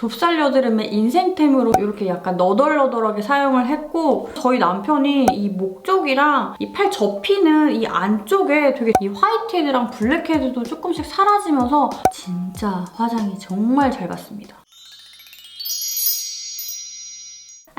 좁쌀 여드름의 인생템으로 이렇게 약간 너덜너덜하게 사용을 했고 저희 남편이 이 목 쪽이랑 이 팔 접히는 이 안쪽에 되게 이 화이트헤드랑 블랙헤드도 조금씩 사라지면서 진짜 화장이 정말 잘 받습니다.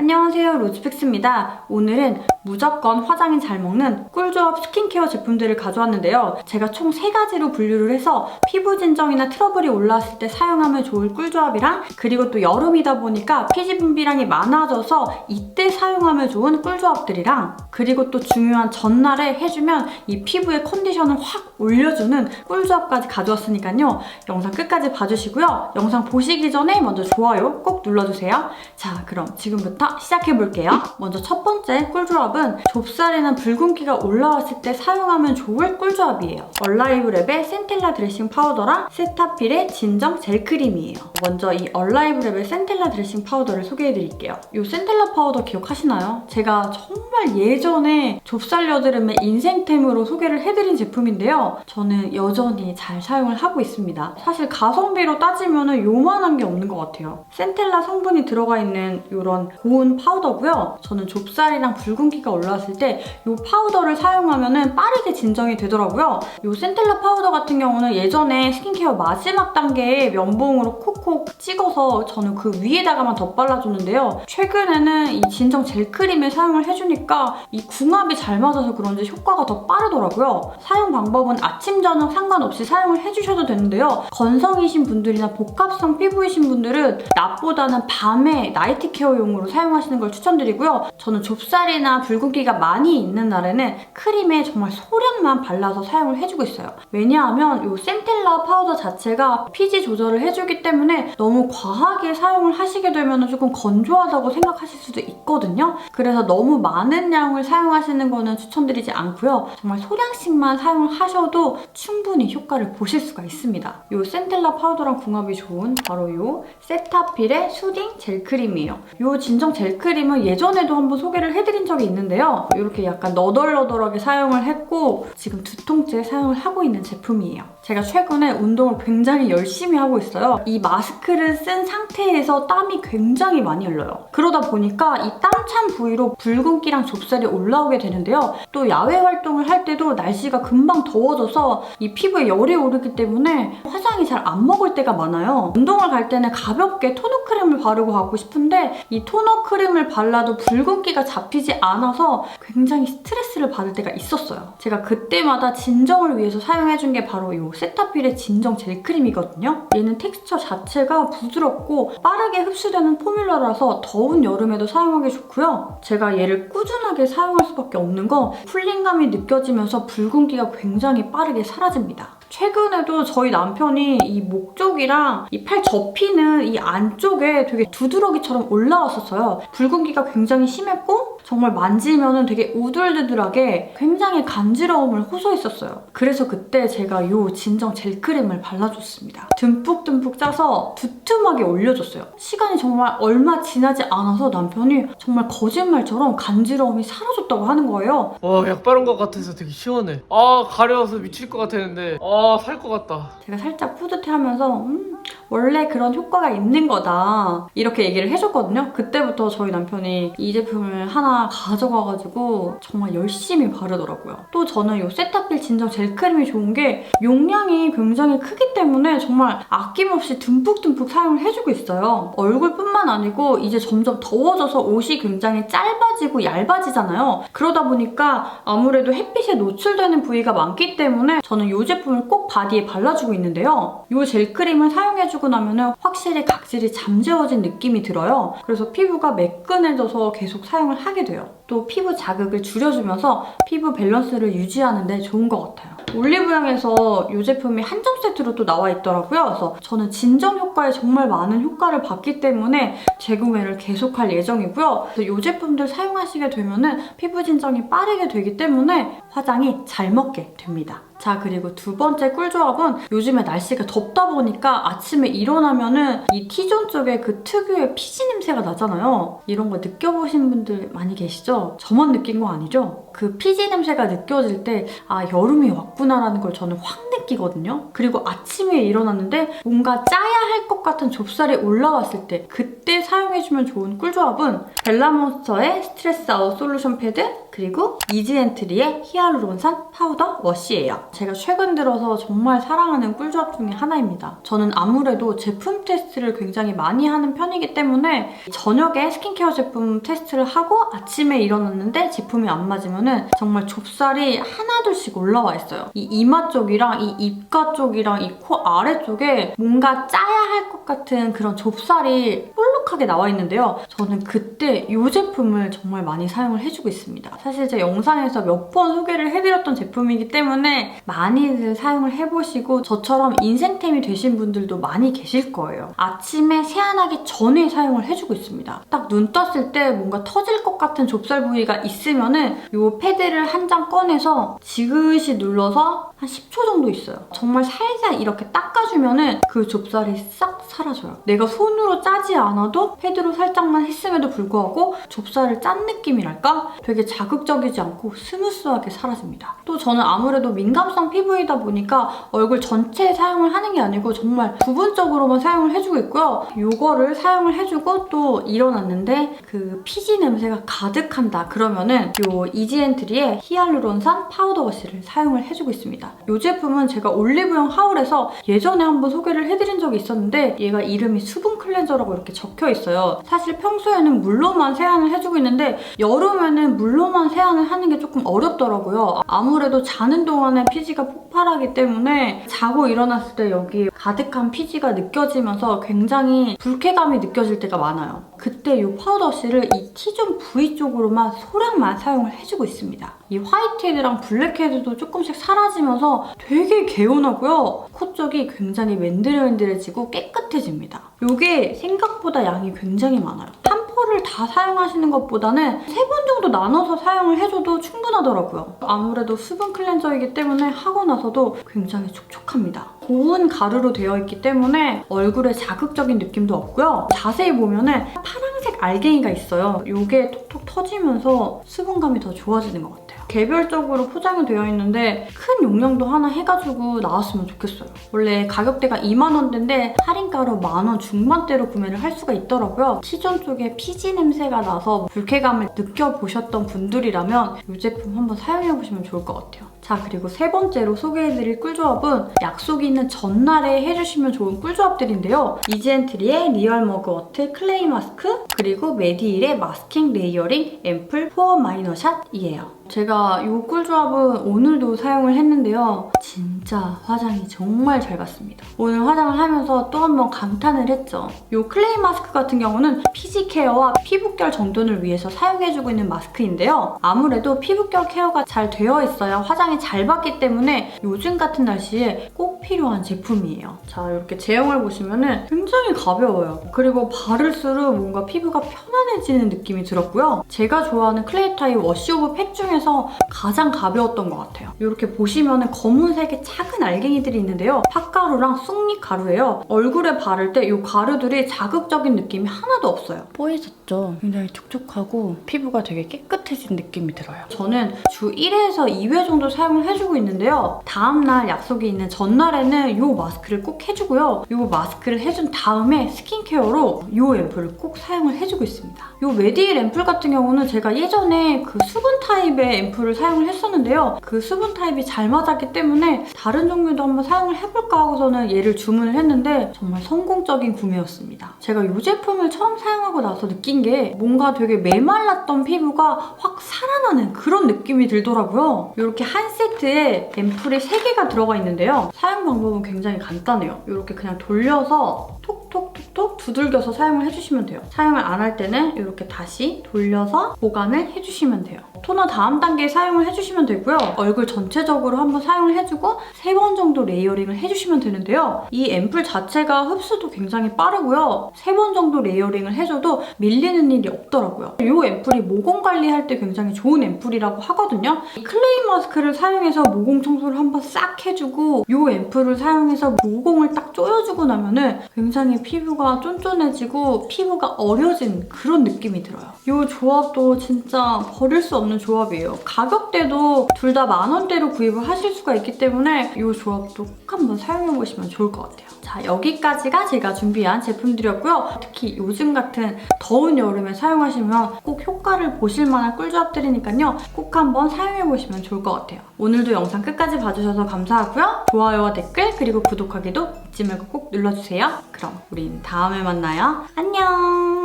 안녕하세요 로즈픽스입니다. 오늘은 무조건 화장이 잘 먹는 꿀조합 스킨케어 제품들을 가져왔는데요. 제가 총 3가지로 분류를 해서 피부 진정이나 트러블이 올라왔을 때 사용하면 좋을 꿀조합이랑 그리고 또 여름이다 보니까 피지 분비량이 많아져서 이때 사용하면 좋은 꿀조합들이랑 그리고 또 중요한 전날에 해주면 이 피부의 컨디션을 확 올려주는 꿀조합까지 가져왔으니까요. 영상 끝까지 봐주시고요. 영상 보시기 전에 먼저 좋아요 꼭 눌러주세요. 자 그럼 지금부터 시작해볼게요. 먼저 첫 번째 꿀조합은 좁쌀이나 붉은기가 올라왔을 때 사용하면 좋을 꿀조합이에요. 얼라이브 랩의 센텔라 드레싱 파우더랑 세타필의 진정 젤크림이에요. 먼저 이 얼라이브 랩의 센텔라 드레싱 파우더를 소개해드릴게요. 이 센텔라 파우더 기억하시나요? 제가 정말 예전에 좁쌀 여드름의 인생템으로 소개를 해드린 제품인데요. 저는 여전히 잘 사용을 하고 있습니다. 사실 가성비로 따지면 요만한 게 없는 것 같아요. 센텔라 성분이 들어가 있는 이런 고운 파우더고요. 저는 좁쌀이랑 붉은기가 올라왔을 때 이 파우더를 사용하면 빠르게 진정이 되더라고요. 이 센텔라 파우더 같은 경우는 예전에 스킨케어 마지막 단계에 면봉으로 콕콕 찍어서 저는 그 위에다가만 덧발라줬는데요. 최근에는 이 진정 젤 크림을 사용을 해주니까 이 궁합이 잘 맞아서 그런지 효과가 더 빠르더라고요. 사용 방법은 아침, 저녁 상관없이 사용을 해주셔도 되는데요. 건성이신 분들이나 복합성 피부이신 분들은 낮보다는 밤에 나이트 케어용으로 사용 하시는 걸 추천드리고요. 저는 좁쌀이나 붉은기가 많이 있는 날에는 크림에 정말 소량만 발라서 사용을 해주고 있어요. 왜냐하면 이 센텔라 파우더 자체가 피지 조절을 해주기 때문에 너무 과하게 사용을 하시게 되면 조금 건조하다고 생각하실 수도 있거든요. 그래서 너무 많은 양을 사용하시는 거는 추천드리지 않고요. 정말 소량씩만 사용을 하셔도 충분히 효과를 보실 수가 있습니다. 이 센텔라 파우더랑 궁합이 좋은 바로 이 세타필의 수딩 젤 크림이에요. 이 진정 젤크림은 예전에도 한번 소개를 해드린 적이 있는데요. 이렇게 약간 너덜너덜하게 사용을 했고 지금 두 통째 사용을 하고 있는 제품이에요. 제가 최근에 운동을 굉장히 열심히 하고 있어요. 이 마스크를 쓴 상태에서 땀이 굉장히 많이 흘러요. 그러다 보니까 이 땀찬 부위로 붉은기랑 좁쌀이 올라오게 되는데요. 또 야외 활동을 할 때도 날씨가 금방 더워져서 이 피부에 열이 오르기 때문에 화장이 잘 안 먹을 때가 많아요. 운동을 갈 때는 가볍게 토너 크림을 바르고 가고 싶은데 이 토너 크림을 발라도 붉은기가 잡히지 않아서 굉장히 스트레스를 받을 때가 있었어요. 제가 그때마다 진정을 위해서 사용해준 게 바로 이 세타필의 진정 젤크림이거든요. 얘는 텍스처 자체가 부드럽고 빠르게 흡수되는 포뮬러라서 더운 여름에도 사용하기 좋고요. 제가 얘를 꾸준하게 사용할 수밖에 없는 건 쿨링감이 느껴지면서 붉은기가 굉장히 빠르게 사라집니다. 최근에도 저희 남편이 이목 쪽이랑 이 팔 접히는 이 안쪽에 되게 두드러기처럼 올라왔었어요. 붉은기가 굉장히 심했고 정말 만지면 되게 우들두들하게 굉장히 간지러움을 호소했었어요. 그래서 그때 제가 이 진정 젤크림을 발라줬습니다. 듬뿍듬뿍 짜서 두툼하게 올려줬어요. 시간이 정말 얼마 지나지 않아서 남편이 정말 거짓말처럼 간지러움이 사라졌다고 하는 거예요. 와, 약 바른 것 같아서 되게 시원해. 아, 가려워서 미칠 것 같았는데, 아, 살 것 같다. 제가 살짝 뿌듯해하면서 음, 원래 그런 효과가 있는 거다 이렇게 얘기를 해줬거든요. 그때부터 저희 남편이 이 제품을 하나 가져가가지고 정말 열심히 바르더라고요. 또 저는 이 세타필 진정 젤크림이 좋은 게 용량이 굉장히 크기 때문에 정말 아낌없이 듬뿍듬뿍 사용을 해주고 있어요. 얼굴뿐만 아니고 이제 점점 더워져서 옷이 굉장히 짧아지고 얇아지잖아요. 그러다 보니까 아무래도 햇빛에 노출되는 부위가 많기 때문에 저는 이 제품을 꼭 바디에 발라주고 있는데요. 이 젤크림을 사용 해주고 나면 확실히 각질이 잠재워진 느낌이 들어요. 그래서 피부가 매끈해져서 계속 사용을 하게 돼요. 또 피부 자극을 줄여주면서 피부 밸런스를 유지하는데 좋은 것 같아요. 올리브영에서 이 제품이 한정 세트로 또 나와 있더라고요. 그래서 저는 진정 효과에 정말 많은 효과를 봤기 때문에 재구매를 계속할 예정이고요. 그래서 이 제품들 사용하시게 되면 피부 진정이 빠르게 되기 때문에 화장이 잘 먹게 됩니다. 자, 그리고 두 번째 꿀조합은 요즘에 날씨가 덥다 보니까 아침에 일어나면은 이 T존 쪽에 그 특유의 피지 냄새가 나잖아요. 이런 거 느껴보신 분들 많이 계시죠? 저만 느낀 거 아니죠? 그 피지 냄새가 느껴질 때, 아, 여름이 왔구나라는 걸 저는 확 느끼거든요. 그리고 아침에 일어났는데 뭔가 짜야 할 것 같은 좁쌀이 올라왔을 때, 그때 사용해주면 좋은 꿀조합은 벨라몬스터의 스트레스 아웃 솔루션 패드, 그리고 이지엔트리의 히알루론산 파우더 워시예요. 제가 최근 들어서 정말 사랑하는 꿀조합 중에 하나입니다. 저는 아무래도 제품 테스트를 굉장히 많이 하는 편이기 때문에 저녁에 스킨케어 제품 테스트를 하고 아침에 일어났는데 제품이 안 맞으면은 정말 좁쌀이 하나둘씩 올라와 있어요. 이 이마 쪽이랑 이 입가 쪽이랑 이 코 아래쪽에 뭔가 짜야 할 것 같은 그런 좁쌀이 볼록하게 나와 있는데요. 저는 그때 이 제품을 정말 많이 사용을 해주고 있습니다. 사실 제 영상에서 몇 번 소개를 해드렸던 제품이기 때문에 많이들 사용을 해보시고 저처럼 인생템이 되신 분들도 많이 계실 거예요. 아침에 세안하기 전에 사용을 해주고 있습니다. 딱 눈 떴을 때 뭔가 터질 것 같은 좁쌀 부위가 있으면은 이 패드를 한 장 꺼내서 지그시 눌러서 한 10초 정도 있어요. 정말 살살 이렇게 닦아주면은 그 좁쌀이 싹 사라져요. 내가 손으로 짜지 않아도 패드로 살짝만 했음에도 불구하고 좁쌀을 짠 느낌이랄까? 되게 자극적이지 않고 스무스하게 사라집니다. 또 저는 아무래도 민감성 피부이다 보니까 얼굴 전체에 사용을 하는 게 아니고 정말 부분적으로만 사용을 해주고 있고요. 이거를 사용을 해주고 또 일어났는데 그 피지 냄새가 가득한다 그러면은 이 이지엔트리의 히알루론산 파우더 워시를 사용을 해주고 있습니다. 이 제품은 제가 올리브영 하울에서 예전에 한번 소개를 해드린 적이 있었는데 얘가 이름이 수분 클렌저라고 이렇게 적혀 있어요. 사실 평소에는 물로만 세안을 해주고 있는데 여름에는 물로만 세안을 하는 게 조금 어렵더라고요. 아무래도 자는 동안에 피지가 폭발하기 때문에 자고 일어났을 때 여기 가득한 피지가 느껴지면서 굉장히 불쾌감이 느껴질 때가 많아요. 그때 이 파우더 씨를 이 T존 부위 쪽으로만 소량만 사용을 해주고 있습니다. 이 화이트 헤드랑 블랙 헤드도 조금씩 사라지면서 되게 개운하고요. 코 쪽이 굉장히 맨들맨들해지고 깨끗해집니다. 이게 생각보다 양이 굉장히 많아요. 한 포를 다 사용하시는 것보다는 세 번 나눠서 사용을 해줘도 충분하더라고요. 아무래도 수분 클렌저이기 때문에 하고 나서도 굉장히 촉촉합니다. 고운 가루로 되어 있기 때문에 얼굴에 자극적인 느낌도 없고요. 자세히 보면 은 파란색 알갱이가 있어요. 이게 톡톡 터지면서 수분감이 더 좋아지는 것 같아요. 개별적으로 포장이 되어 있는데 큰 용량도 하나 해가지고 나왔으면 좋겠어요. 원래 가격대가 2만 원대인데 할인가로 만 원 중반대로 구매를 할 수가 있더라고요. T존 쪽에 피지 냄새가 나서 불쾌감을 느껴보셨던 분들이라면 이 제품 한번 사용해보시면 좋을 것 같아요. 자 그리고 세 번째로 소개해드릴 꿀조합은 약속이 있는 전날에 해주시면 좋은 꿀조합들인데요. 이지엔트리의 리얼 머그워트 클레이 마스크 그리고 메디힐의 마스킹 레이어링 앰플 포어 마이너샷이에요. 제가 이 꿀조합은 오늘도 사용을 했는데요. 진짜 화장이 정말 잘 갔습니다. 오늘 화장을 하면서 또 한 번 감탄을 했죠. 이 클레이 마스크 같은 경우는 피지 케어와 피부결 정돈을 위해서 사용해주고 있는 마스크인데요. 아무래도 피부결 케어가 잘 되어 있어야 화장 이 잘 받기 때문에 요즘 같은 날씨에 꼭 필요한 제품이에요. 자, 이렇게 제형을 보시면은 굉장히 가벼워요. 그리고 바를수록 뭔가 피부가 편안해지는 느낌이 들었고요. 제가 좋아하는 클레이타이 워시 오브 팩 중에서 가장 가벼웠던 것 같아요. 이렇게 보시면은 검은색의 작은 알갱이들이 있는데요. 팥가루랑 쑥잎 가루예요. 얼굴에 바를 때 이 가루들이 자극적인 느낌이 하나도 없어요. 뽀얘졌죠? 굉장히 촉촉하고 피부가 되게 깨끗해진 느낌이 들어요. 저는 주 1회에서 2회 정도 사용을 해주고 있는데요. 다음날 약속이 있는 전날에는 이 마스크를 꼭 해주고요. 이 마스크를 해준 다음에 스킨케어로 이 앰플을 꼭 사용을 해주고 있습니다. 이 메디힐 앰플 같은 경우는 제가 예전에 그 수분 타입의 앰플을 사용을 했었는데요. 그 수분 타입이 잘 맞았기 때문에 다른 종류도 한번 사용을 해볼까 하고서는 얘를 주문을 했는데 정말 성공적인 구매였습니다. 제가 이 제품을 처음 사용하고 나서 느낀 게 뭔가 되게 메말랐던 피부가 확 살아나는 그런 느낌이 들더라고요. 이렇게 한 세트에 앰플이 3개가 들어가 있는데요. 사용 방법은 굉장히 간단해요. 이렇게 그냥 돌려서 톡톡톡톡 두들겨서 사용을 해주시면 돼요. 사용을 안 할 때는 이렇게 다시 돌려서 보관을 해주시면 돼요. 토너 다음 단계에 사용을 해주시면 되고요. 얼굴 전체적으로 한번 사용을 해주고 세 번 정도 레이어링을 해주시면 되는데요. 이 앰플 자체가 흡수도 굉장히 빠르고요. 세 번 정도 레이어링을 해줘도 밀리는 일이 없더라고요. 이 앰플이 모공 관리할 때 굉장히 좋은 앰플이라고 하거든요. 이 클레이 마스크를 사용해서 모공 청소를 한번 싹 해주고 이 앰플을 사용해서 모공을 딱 조여주고 나면은 굉장히 피부가 쫀쫀해지고 피부가 어려진 그런 느낌이 들어요. 이 조합도 진짜 버릴 수 없는 조합이에요. 가격대도 둘 다 만 원대로 구입을 하실 수가 있기 때문에 이 조합도 꼭 한번 사용해보시면 좋을 것 같아요. 자, 여기까지가 제가 준비한 제품들이었고요. 특히 요즘 같은 더운 여름에 사용하시면 꼭 효과를 보실 만한 꿀조합들이니까요. 꼭 한번 사용해보시면 좋을 것 같아요. 오늘도 영상 끝까지 봐주셔서 감사하고요. 좋아요와 댓글 그리고 구독하기도 잊지 말고 꼭 눌러주세요. 그럼 우린 다음에 만나요. 안녕!